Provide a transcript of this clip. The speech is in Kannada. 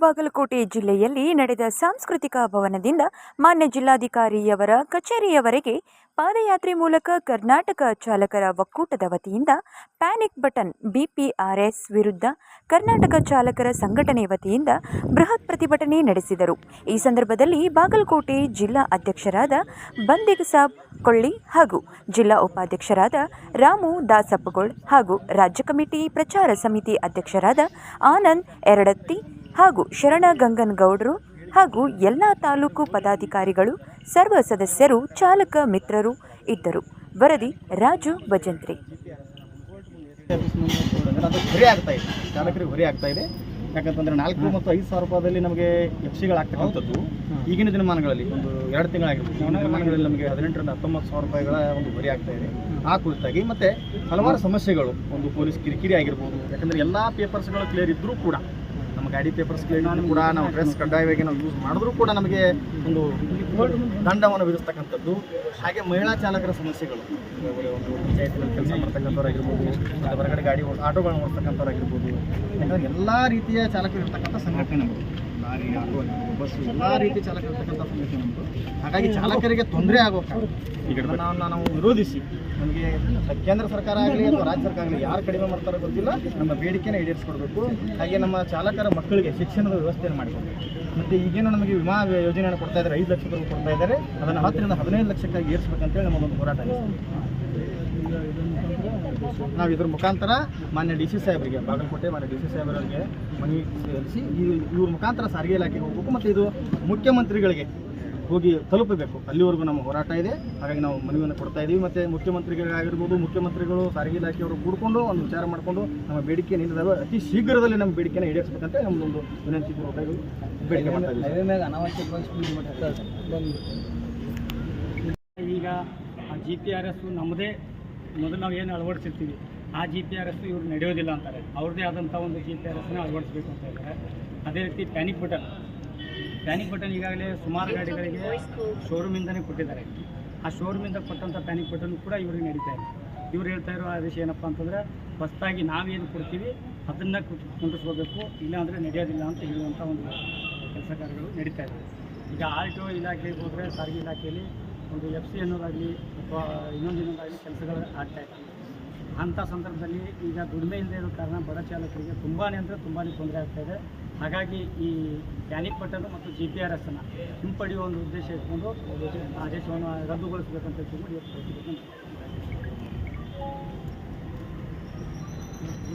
ಬಾಗಲಕೋಟೆ ಜಿಲ್ಲೆಯಲ್ಲಿ ನಡೆದ ಸಾಂಸ್ಕೃತಿಕ ಭವನದಿಂದ ಮಾನ್ಯ ಜಿಲ್ಲಾಧಿಕಾರಿಯವರ ಕಚೇರಿಯವರೆಗೆ ಪಾದಯಾತ್ರೆ ಮೂಲಕ ಕರ್ನಾಟಕ ಚಾಲಕರ ಒಕ್ಕೂಟದ ವತಿಯಿಂದ ಪ್ಯಾನಿಕ್ ಬಟನ್ ಬಿಪಿಆರ್ಎಸ್ ವಿರುದ್ಧ ಕರ್ನಾಟಕ ಚಾಲಕರ ಸಂಘಟನೆ ವತಿಯಿಂದ ಬೃಹತ್ ಪ್ರತಿಭಟನೆ ನಡೆಸಿದರು. ಈ ಸಂದರ್ಭದಲ್ಲಿ ಬಾಗಲಕೋಟೆ ಜಿಲ್ಲಾ ಅಧ್ಯಕ್ಷರಾದ ಬಂದಿಗ ಸಾಬ್ ಕೊಳ್ಳಿ ಹಾಗೂ ಜಿಲ್ಲಾ ಉಪಾಧ್ಯಕ್ಷರಾದ ರಾಮು ದಾಸಪ್ಪಗೋಳ್ ಹಾಗೂ ರಾಜ್ಯ ಕಮಿಟಿ ಪ್ರಚಾರ ಸಮಿತಿ ಅಧ್ಯಕ್ಷರಾದ ಆನಂದ್ ಎರಡತ್ತಿ ಹಾಗೂ ಶರಣ ಗಂಗನಗೌಡರು ಹಾಗೂ ಎಲ್ಲ ತಾಲೂಕು ಪದಾಧಿಕಾರಿಗಳು ಸರ್ವ ಸದಸ್ಯರು ಚಾಲಕ ಮಿತ್ರರು ಇದ್ದರು. ವರದಿ ರಾಜು ಭಜಂತ್ರಿ. ಹೊರೆ ಆಗ್ತಾ ಇದೆ. ಚಾಲಕರಿಗೆ ಹೊರೆ ಆಗ್ತಾ ಇದೆ. ಯಾಕಂತಂದ್ರೆ ನಾಲ್ಕು ಮತ್ತು ಐದು ಸಾವಿರ ರೂಪಾಯಿದಲ್ಲಿ ನಮಗೆ ಎಫ್ ಸಿಗಳಾಗ್ತಕ್ಕಂಥದ್ದು ಈಗಿನ ದಿನಮಾನಗಳಲ್ಲಿ ಒಂದು ಎರಡು ತಿಂಗಳಾಗಿರ್ಬೋದು. ಈಗಿನ ದಿನಮಾನಗಳಲ್ಲಿ ನಮಗೆ ಹದಿನೆಂಟರಿಂದ ಹತ್ತೊಂಬತ್ತು ಸಾವಿರ ರೂಪಾಯಿಗಳ ಒಂದು ಹೊರೆ ಆಗ್ತಾ ಇದೆ. ಆ ಕುರಿತಾಗಿ ಮತ್ತೆ ಹಲವಾರು ಸಮಸ್ಯೆಗಳು. ಒಂದು ಪೊಲೀಸ್ ಕಿರಿಕಿರಿ ಆಗಿರ್ಬೋದು. ಯಾಕಂದ್ರೆ ಎಲ್ಲ ಪೇಪರ್ಸ್ಗಳು ಕ್ಲಿಯರ್ ಇದ್ದರೂ ಕೂಡ ನಮ್ಮ ಗಾಡಿ ಪೇಪರ್ಸ್ ಕ್ಲಿಯರ್ ಕೂಡ ನಾವು ಡ್ರೆಸ್ ಕಡ್ಡಾಯವಾಗಿ ನಾವು ಯೂಸ್ ಮಾಡಿದ್ರೂ ಕೂಡ ನಮಗೆ ಒಂದು ದಂಡವನ್ನು ವಿಧಿಸ್ತಕ್ಕಂಥದ್ದು. ಹಾಗೆ ಮಹಿಳಾ ಚಾಲಕರ ಸಮಸ್ಯೆಗಳು. ಒಂದು ಪಂಚಾಯತಿನಲ್ಲಿ ಕೆಲಸ ಮಾಡ್ತಕ್ಕಂಥವ್ರಾಗಿರ್ಬೋದು ಹೊರಗಡೆ ಗಾಡಿ ಆಟೋಗಳನ್ನು ಓಡಿಸ್ತಕ್ಕಂಥವ್ರಾಗಿರ್ಬೋದು ಯಾಕಂದ್ರೆ ಎಲ್ಲ ರೀತಿಯ ಚಾಲಕರು ಇರ್ತಕ್ಕಂಥ ಸಂಘಟನೆ ಲಾರಿ ಆಟೋ ಬಸ್ಸು ಎಲ್ಲ ರೀತಿ ಚಾಲಕರು ಇರ್ತಕ್ಕಂಥ ಸಂಘಟನೆ ನಮ್ಮದು ಹಾಗಾಗಿ ಚಾಲಕರಿಗೆ ತೊಂದರೆ ಆಗೋ ಕಾರಣ ಈಗ ನಾವು ನಾವು ವಿರೋಧಿಸಿ. ನಮಗೆ ಕೇಂದ್ರ ಸರ್ಕಾರ ಆಗಲಿ ಅಥವಾ ರಾಜ್ಯ ಸರ್ಕಾರ ಆಗಲಿ ಯಾರು ಕಡಿಮೆ ಮಾಡ್ತಾರೋ ಗೊತ್ತಿಲ್ಲ. ನಮ್ಮ ಬೇಡಿಕೆನ ಈಡೇರಿಸ್ಕೊಡ್ಬೇಕು. ಹಾಗೆ ನಮ್ಮ ಚಾಲಕರ ಮಕ್ಕಳಿಗೆ ಶಿಕ್ಷಣದ ವ್ಯವಸ್ಥೆಯನ್ನು ಮಾಡಿಕೊಡ್ಬೇಕು. ಮತ್ತು ಈಗೇನು ನಮಗೆ ವಿಮಾ ಯೋಜನೆಯನ್ನು ಕೊಡ್ತಾ ಇದ್ದಾರೆ ಐದು ಲಕ್ಷ ರೂಪಾಯಿ ಕೊಡ್ತಾ ಇದ್ದಾರೆ. ಅದನ್ನು ಹತ್ತರಿಂದ ಹದಿನೈದು ಲಕ್ಷಕ್ಕಾಗಿ ಏರಿಸ್ಬೇಕಂತೇಳಿ ನಮ್ಮದೊಂದು ಹೋರಾಟ ನಾವು ಇದ್ರ ಮುಖಾಂತರ ಮಾನ್ಯ ಡಿ ಸಿ ಸಾಹೇಬರಿಗೆ ಬಾಗಲಕೋಟೆ ಮಾನ್ಯ ಡಿ ಸಿ ಸಾಹೇಬರವರಿಗೆ ಮನವಿ ಸಲ್ಲಿಸಿ ಈ ಇವ್ರ ಮುಖಾಂತರ ಸಾರಿಗೆ ಇಲಾಖೆಗೆ ಹೋಗ್ಬೇಕು ಮತ್ತು ಇದು ಮುಖ್ಯಮಂತ್ರಿಗಳಿಗೆ ಹೋಗಿ ತಲುಪಬೇಕು. ಅಲ್ಲಿವರೆಗೂ ನಮ್ಮ ಹೋರಾಟ ಇದೆ. ಹಾಗಾಗಿ ನಾವು ಮನವಿಯನ್ನು ಕೊಡ್ತಾ ಇದ್ದೀವಿ. ಮತ್ತು ಮುಖ್ಯಮಂತ್ರಿಗಳಾಗಿರ್ಬೋದು ಮುಖ್ಯಮಂತ್ರಿಗಳು ಸಾರಿಗೆ ಇಲಾಖೆಯವರು ಕೂಡ್ಕೊಂಡು ಒಂದು ವಿಚಾರ ಮಾಡಿಕೊಂಡು ನಮ್ಮ ಬೇಡಿಕೆ ನೀಡಿದಾಗ ಅತಿ ಶೀಘ್ರದಲ್ಲಿ ನಮ್ಮ ಬೇಡಿಕೆನ ಈಡೇರಿಸಬೇಕಂತ ನಮ್ಮದೊಂದು ವಿನಂತಿ ಪೂರ್ವಕವಾಗಿ ಬೇಡಿಕೆ ಮಾಡ್ತಾ ಇದ್ದೀವಿ. ಈಗ ಜಿ ಪಿ ಆರ್ ಎಸ್ ನಮ್ಮದೇ ಮೊದಲು ನಾವು ಏನು ಅಳವಡಿಸಿರ್ತೀವಿ, ಆ ಜಿ ಪಿ ಆರ್ ಎಸ್ ಇವ್ರು ನಡೆಯೋದಿಲ್ಲ ಅಂತಾರೆ. ಅವ್ರದ್ದೇ ಆದಂಥ ಒಂದು ಜಿ ಪಿ ಆರ್ ಎಸ್ನ ಅಳವಡಿಸ್ಬೇಕು ಅಂತ ಹೇಳ್ತಾರೆ ಅದೇ ರೀತಿ ಪ್ಯಾನಿಕ್ ಬಟನ್ ಪ್ಯಾನಿಕ್ ಬಟನ್ ಈಗಾಗಲೇ ಸುಮಾರು ಗಾಡಿಗಳಿಗೆ ಶೋರೂಮಿಂದನೇ ಕೊಟ್ಟಿದ್ದಾರೆ. ಆ ಶೋರೂಮಿಂದ ಕೊಟ್ಟಂಥ ಪ್ಯಾನಿಕ್ ಬಟನ್ ಕೂಡ ಇವ್ರಿಗೆ ನಡೀತಾ ಇದೆ. ಇವ್ರು ಹೇಳ್ತಾ ಇರೋ ಆದೇಶ ಏನಪ್ಪ ಅಂತಂದರೆ, ಹೊಸದಾಗಿ ನಾವೇನು ಕೊಡ್ತೀವಿ, ಅದನ್ನು ಕುಂಡಿಸ್ಕೋಬೇಕು ಇಲ್ಲಾಂದರೆ ನಡೆಯೋದಿಲ್ಲ ಅಂತ ಹೇಳುವಂಥ ಒಂದು ಕೆಲಸ ಕಾರ್ಯಗಳು ನಡೀತಾ ಇದೆ. ಈಗ ಆರ್ ಟಿ ಇಲಾಖೆಗೆ ಹೋದರೆ ಸಾರಿಗೆ ಇಲಾಖೆಯಲ್ಲಿ ಒಂದು ಎಫ್ ಸಿ ಅನ್ನೋದಾಗಲಿ ಅಥವಾ ಇನ್ನೊಂದು ಇನ್ನೊಂದಾಗಲಿ ಕೆಲಸಗಳು ಇದೆ. ಅಂಥ ಸಂದರ್ಭದಲ್ಲಿ ಈಗ ದುಡಿಮೆ ಇಲ್ಲದೆ ಇರೋ ಕಾರಣ ಬಡ ಚಾಲಕರಿಗೆ ತುಂಬಾ ಅಂದರೆ ತುಂಬಾ ತೊಂದರೆ ಆಗ್ತಾ ಇದೆ. ಹಾಗಾಗಿ ಈ ಕ್ಯಾನಿಕ್ ಬಟನ್ ಮತ್ತು ಜಿ ಪಿ ಆರ್ ಎಸ್ಸನ್ನು ಹಿಂಪಡೆಯುವ ಒಂದು ಉದ್ದೇಶ ಇಟ್ಕೊಂಡು ಆದೇಶವನ್ನು ರದ್ದುಗೊಳಿಸಬೇಕಂತ ಹೇಳ್ಕೊಂಡು